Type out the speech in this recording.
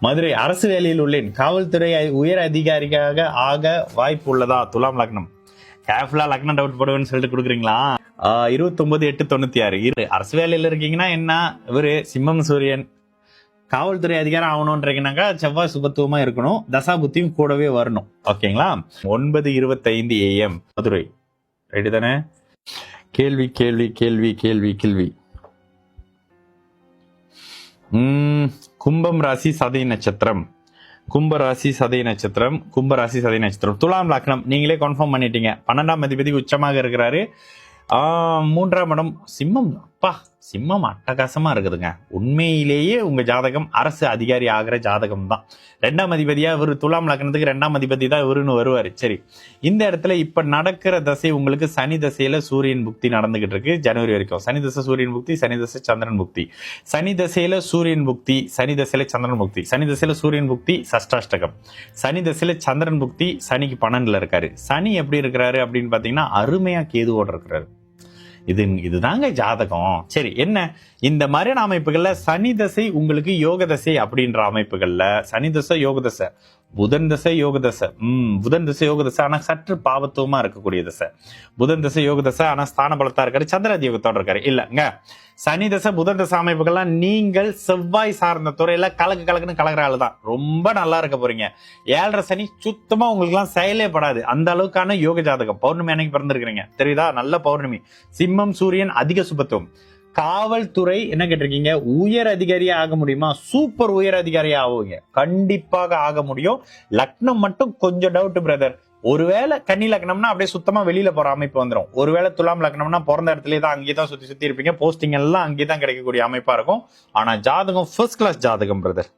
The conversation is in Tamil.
மதுரை அரசு வேலையில் உள்ளேன். காவல்துறை உயர் அதிகாரியாக ஆக வாய்ப்பு உள்ளதா? துலாம் லக்னம். கேர்ஃபுல்லா லக்னம் டவுட் போடுவேன்னு சொல்லிட்டு கொடுக்குறீங்களா? இருபத்தொன்பது எட்டு தொண்ணூத்தி ஆறு இரு அரசு வேலையில் இருக்கீங்கன்னா என்ன? இவரு சிம்மம் சூரியன். காவல்துறை அதிகாரம் ஆகணும்ன்றீங்கன்னாக்கா செவ்வாய் சுபத்துவமா இருக்கணும். தசா புத்தியும் கூடவே வரணும். ஓகேங்களா? ஒன்பது இருபத்தைந்து ஏஎம் மதுரை. ரைட்டு தானே? கேள்வி கேள்வி கேள்வி கேள்வி கேள்வி. உம் கும்பம் ராசி சதை நட்சத்திரம். கும்ப ராசி நட்சத்திரம் கும்பராசி சதை நட்சத்திரம். துலாம் லக்னம் நீங்களே கன்ஃபார்ம் பண்ணிட்டீங்க. பன்னெண்டாம் அதிபதி உச்சமாக இருக்கிறாரு. மூன்றாம் இடம் சிம்மம். அப்பா சிம்மம் அட்டகாசமாக இருக்குதுங்க. உண்மையிலேயே உங்கள் ஜாதகம் அரசு அதிகாரி ஆகிற ஜாதகம் தான். ரெண்டாம் அதிபதியாக இவர் துலாம் லக்னத்துக்கு ரெண்டாம் அதிபதி தான் இவருன்னு வருவார். சரி இந்த இடத்துல இப்போ நடக்கிற தசை உங்களுக்கு சனி தசையில் சூரியன் புக்தி நடந்துகிட்டு இருக்கு ஜனவரி வரைக்கும். சனி தசை சூரியன் புக்தி சனி தசை சந்திரன் புக்தி. சனி தசையில் சூரியன் புக்தி சனி தசையில் சந்திரன் புக்தி. சனி தசையில் சூரியன் புக்தி சஷ்டாஷ்டகம். சனி தசையில் சந்திரன் புக்தி சனிக்கு பன்னெண்டில் இருக்காரு. சனி எப்படி இருக்கிறாரு அப்படின்னு பார்த்தீங்கன்னா அருமையாக கேதுவோடு இருக்கிறாரு. இது இதுதாங்க ஜாதகம். சரி என்ன? இந்த மாதிரியான அமைப்புகளில் சனி தசை உங்களுக்கு யோக தசை அப்படின்ற அமைப்புகளில் சனி தசை யோக தசை. புதன் தசை யோக தசை. ம் புதன் தசை யோக தசை. ஆனா சற்று பாவத்துவமா இருக்கக்கூடிய தசை. புதன் தசை யோக தசை ஆனா ஸ்தான பலத்தா இருக்காரு. சந்திராதி யோகத்தோட இருக்காரு. இல்லங்க. சனி தசை புதன் தசை அமைப்புகள்லாம் நீங்கள் செவ்வாய் சார்ந்த துறையில கலக்கு கலக்குன்னு கலக்குற ஆளு தான். ரொம்ப நல்லா இருக்க போறீங்க. ஏழரை சனி சுத்தமா உங்களுக்கு எல்லாம் செயலே படாது. அந்த அளவுக்கான யோக ஜாதகம். பௌர்ணமி அன்னைக்கு பிறந்திருக்கிறீங்க. தெரியுதா? நல்ல பௌர்ணமி. சிம்மம் சூரியன் அதிக சுபத்துவம். காவல்துறை என்ன கேட்டிருக்கீங்க? உயர் அதிகாரியா ஆக முடியுமா? சூப்பர் உயர் அதிகாரியா ஆகுங்க கண்டிப்பாக ஆக முடியும். லக்னம் மட்டும் கொஞ்சம் டவுட் பிரதர் ஒருவேளை கன்னி லக்னம்னா அப்படியே சுத்தமா வெளியில போற அமைப்பு வந்துடும் ஒருவேளை துலாம் லக்னம்னா பிறந்த இடத்துல தான் அங்கேயே தான் சுத்தி சுத்தி இருப்பீங்க. போஸ்டிங் எல்லாம் அங்கேயே தான் கிடைக்கக்கூடிய அமைப்பா இருக்கும். ஆனா ஜாதகம் ஃபர்ஸ்ட் கிளாஸ் ஜாதகம் பிரதர்